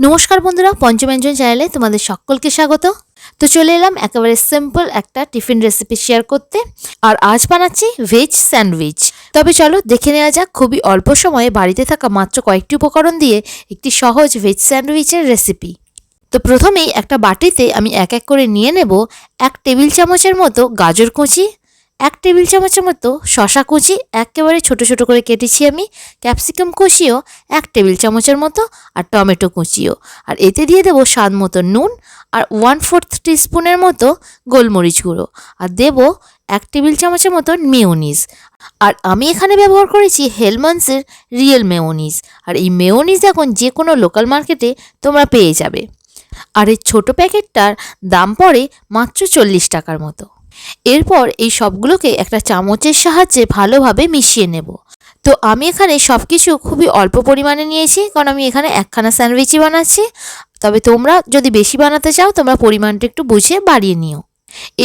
নমস্কার বন্ধুরা, পঞ্চব্যঞ্জন চ্যানেলে তোমাদের সকলকে স্বাগত। তো চলে এলাম একেবারে সিম্পল একটা টিফিন রেসিপি শেয়ার করতে। আর আজ বানাচ্ছি ভেজ স্যান্ডউইচ তবে চলো দেখে নেওয়া যাক, খুবই অল্প সময়ে বাড়িতে থাকা মাত্র কয়েকটি উপকরণ দিয়ে একটি সহজ ভেজ স্যান্ডউইচের রেসিপি তো প্রথমেই একটা বাটিতে আমি এক এক করে নিয়ে নেব এক টেবিল চামচের মতো গাজর কুচি এক টেবিল চামচের মতো শশা কুচি একেবারে ছোট ছোট করে কেটেছি আমি, ক্যাপসিকাম কুচিও এক টেবিল চামচের মতো আর টমেটো কুচিও। আর এতে দিয়ে দেবো স্বাদ মতো নুন আর ওয়ান ফোর্থ টিস্পুনের মতো গোলমরিচ গুঁড়ো। আর দেব এক টেবিল চামচের মতো মেয়োনিজ। আর আমি এখানে ব্যবহার করেছি হেলমান্সের রিয়েল মেয়োনিজ। আর এই মেয়োনিজ এখন যে কোনো লোকাল মার্কেটে তোমরা পেয়ে যাবে। আর এই ছোটো প্যাকেটটার দাম পড়ে মাত্র চল্লিশ টাকার মতো। এরপর এই সবগুলোকে একটা চামচের সাহায্যে ভালোভাবে মিশিয়ে নেব। তো আমি এখানে সব কিছু খুবই অল্প পরিমাণে নিয়েছি, কারণ আমি এখানে একখানা স্যান্ডউইচই বানাচ্ছি। তবে তোমরা যদি বেশি বানাতে চাও, তোমরা পরিমাণটা একটু বুঝে বাড়িয়ে নিও।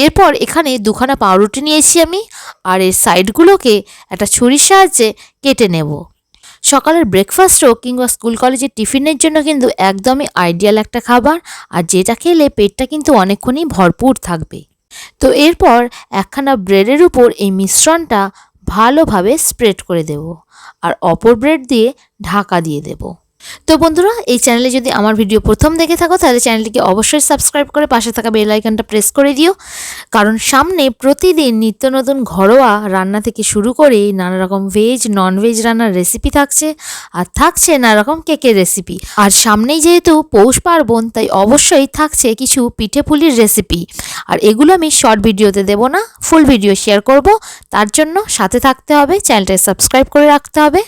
এরপর এখানে দুখানা পাউরুটি নিয়েছি আমি, আর এর সাইডগুলোকে একটা ছুরির সাহায্যে কেটে নেব। সকালের ব্রেকফাস্টও কিংবা স্কুল কলেজের টিফিনের জন্য কিন্তু একদমই আইডিয়াল একটা খাবার, আর যেটা খেলে পেটটা কিন্তু অনেকক্ষণই ভরপুর থাকবে। তো এরপর একখানা ব্রেডের উপর এই মিশ্রণটা ভালোভাবে স্প্রেড করে দেব। আর অপর ব্রেড দিয়ে ঢাকা দিয়ে দেব। তো বন্ধুরা, এই চ্যানেলে যদি আমার ভিডিও প্রথম দেখে থাকো, তাহলে চ্যানেলটিকে অবশ্যই সাবস্ক্রাইব করে পাশে থাকা বেল আইকনটা প্রেস করে দিও। কারণ সামনে প্রতিদিন নিত্য নতুন ঘরোয়া রান্না থেকে শুরু করে নানা রকম ভেজ নন ভেজ রান্নার রেসিপি থাকছে আর থাকছে নানা রকম কেকের রেসিপি আর সামনেই যেহেতু পৌষ পার্বণ, তাই অবশ্যই থাকছে কিছু পিঠে পুলির রেসিপি আর এগুলো আমি শর্ট ভিডিওতে দেব না ফুল ভিডিও শেয়ার করব। তার জন্য সাথে থাকতে হবে চ্যানেলটা সাবস্ক্রাইব করে রাখতে হবে।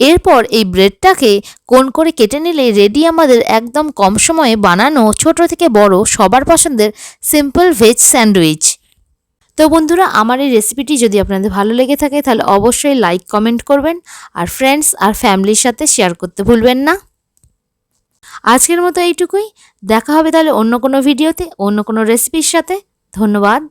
এরপর এই ব্রেডটাকে কোন করে কেটে নিলে রেডি আমাদের একদম কম সময়ে বানানো ছোট থেকে বড় সবার পছন্দের সিম্পল ভেজ স্যান্ডউইচ তো বন্ধুরা, আমার এই রেসিপিটি যদি আপনাদের ভালো লেগে থাকে, তাহলে অবশ্যই লাইক কমেন্ট করবেন আর ফ্রেন্ডস আর ফ্যামিলির সাথে শেয়ার করতে ভুলবেন না। আজকের মতো এইটুকুই। দেখা হবে তাহলে অন্য কোনো ভিডিওতে অন্য কোনো রেসিপির সাথে। ধন্যবাদ।